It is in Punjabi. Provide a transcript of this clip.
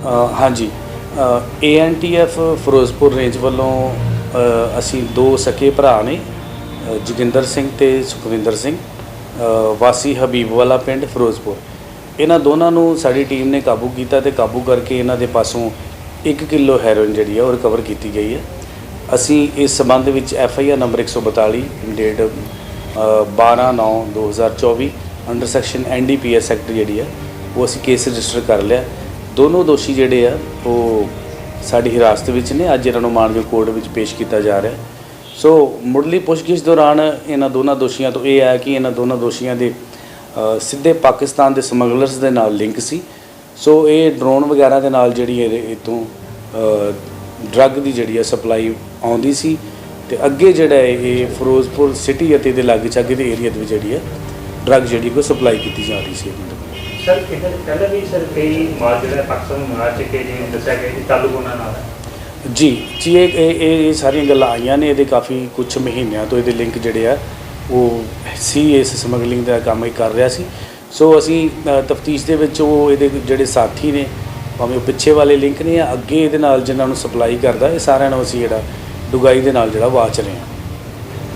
ਅ, ਹਾਂਜੀ। ਏਐਨਟੀਐਫ ਫਿਰੋਜ਼ਪੁਰ ਰੇਂਜ ਵੱਲੋਂ ਅਸੀਂ ਦੋ ਸਕੇ ਭਰਾ ਨੇ ਜੋਗਿੰਦਰ ਸਿੰਘ ਤੇ ਸੁਖਵਿੰਦਰ ਸਿੰਘ ਵਾਸੀ ਹਬੀਬ ਵਾਲਾ ਪਿੰਡ ਫਿਰੋਜ਼ਪੁਰ। ਇਹਨਾਂ ਦੋਨਾਂ ਨੂੰ ਸਾਡੀ ਟੀਮ ਨੇ ਕਾਬੂ ਕੀਤਾ ਤੇ ਕਾਬੂ ਕਰਕੇ ਇਹਨਾਂ ਦੇ ਪਾਸੋਂ 1 ਕਿਲੋ ਹੈਰੋਇਨ ਜਿਹੜੀ ਹੈ ਉਹ ਰਿਕਵਰ ਕੀਤੀ ਗਈ ਹੈ। ਅਸੀਂ ਇਸ ਸਬੰਧ ਵਿੱਚ F I R number 142 date 12/9/2024 under section N D P S act ਜਿਹੜੀ ਹੈ ਉਹ ਅਸੀਂ ਕੇਸ ਰਜਿਸਟਰ ਕਰ ਲਿਆ। ਦੋਨੋਂ ਦੋਸ਼ੀ ਜਿਹੜੇ ਆ, ਉਹ ਸਾਡੀ ਹਿਰਾਸਤ ਵਿੱਚ ਨੇ। ਅੱਜ ਇਹਨਾਂ ਨੂੰ ਮਾਨਯੋਗ ਕੋਰਟ ਵਿੱਚ ਪੇਸ਼ ਕੀਤਾ ਜਾ ਰਿਹਾ ਸੋ ਮੁੱਢਲੀ ਪੁੱਛਗਿੱਛ ਦੌਰਾਨ ਇਹਨਾਂ ਦੋਨਾਂ ਦੋਸ਼ੀਆਂ ਤੋਂ ਇਹ ਆਇਆ ਕਿ ਇਹਨਾਂ ਦੋਨਾਂ ਦੋਸ਼ੀਆਂ ਦੇ ਸਿੱਧੇ ਪਾਕਿਸਤਾਨ ਦੇ ਸਮਗਲਰਸ ਦੇ ਨਾਲ ਲਿੰਕ ਸੀ। ਸੋ ਇਹ ਡਰੋਨ ਵਗੈਰਾ ਦੇ ਨਾਲ ਜਿਹੜੀ ਇਹ ਇਤੋਂ ਡਰੱਗ ਦੀ ਜਿਹੜੀ ਹੈ ਸਪਲਾਈ ਆਉਂਦੀ ਸੀ। ਤੇ ਅੱਗੇ ਜਿਹੜਾ ਹੈ ਇਹ ਫਿਰੋਜ਼ਪੁਰ ਸਿਟੀ ਅਤੇ ਦੇ ਲਾਗੇ ਚਾਗੇ ਦੇ ਏਰੀਆ ਦੇ ਵਿੱਚ ਜਿਹੜੀ ਹੈ ਡਰੱਗ ਜਿਹੜੀ ਕੋ ਸਪਲਾਈ ਕੀਤੀ ਜਾ ਰਹੀ ਸੀ। ਇਹਨਾਂ ਦੇ ਸਰ ਇਹਨਾਂ ਪਹਿਲਾਂ ਵੀ ਸਰ ਕਈ ਮਾਲ ਜਿਹੜਾ ਪਾਕਿਸਤਾਨ ਨੂੰ ਮਾਰ ਚੁੱਕੇ ਜਿਵੇਂ ਦੱਸਿਆ ਗਿਆ ਕਿ ਤਾਲੁਕ ਉਹਨਾਂ ਨਾਲ ਹੈ। ਜੀ ਜੀ, ਇਹ ਇਹ ਇਹ ਸਾਰੀਆਂ ਗੱਲਾਂ ਆਈਆਂ ਨੇ, ਇਹਦੇ ਕਾਫੀ ਕੁਝ ਮਹੀਨਿਆਂ ਤੋਂ ਇਹਦੇ ਲਿੰਕ ਜਿਹੜੇ ਆ, ਉਹ ਸੀ, ਇਸ ਸਮਗਲਿੰਗ ਦਾ ਕੰਮ ਇਹ ਕਰ ਰਿਹਾ ਸੀ। ਸੋ ਅਸੀਂ ਤਫਤੀਸ਼ ਦੇ ਵਿੱਚ ਉਹ ਇਹਦੇ ਜਿਹੜੇ ਸਾਥੀ ਨੇ, ਭਾਵੇਂ ਉਹ ਪਿੱਛੇ ਵਾਲੇ ਲਿੰਕ ਨੇ ਜਾਂ ਅੱਗੇ ਇਹਦੇ ਨਾਲ ਜਿਨ੍ਹਾਂ ਨੂੰ ਸਪਲਾਈ ਕਰਦਾ, ਇਹ ਸਾਰਿਆਂ ਨੂੰ ਅਸੀਂ ਜਿਹੜਾ ਡੁਗਾਈ ਦੇ ਨਾਲ ਜਿਹੜਾ ਵਾਚ ਰਹੇ ਹਾਂ।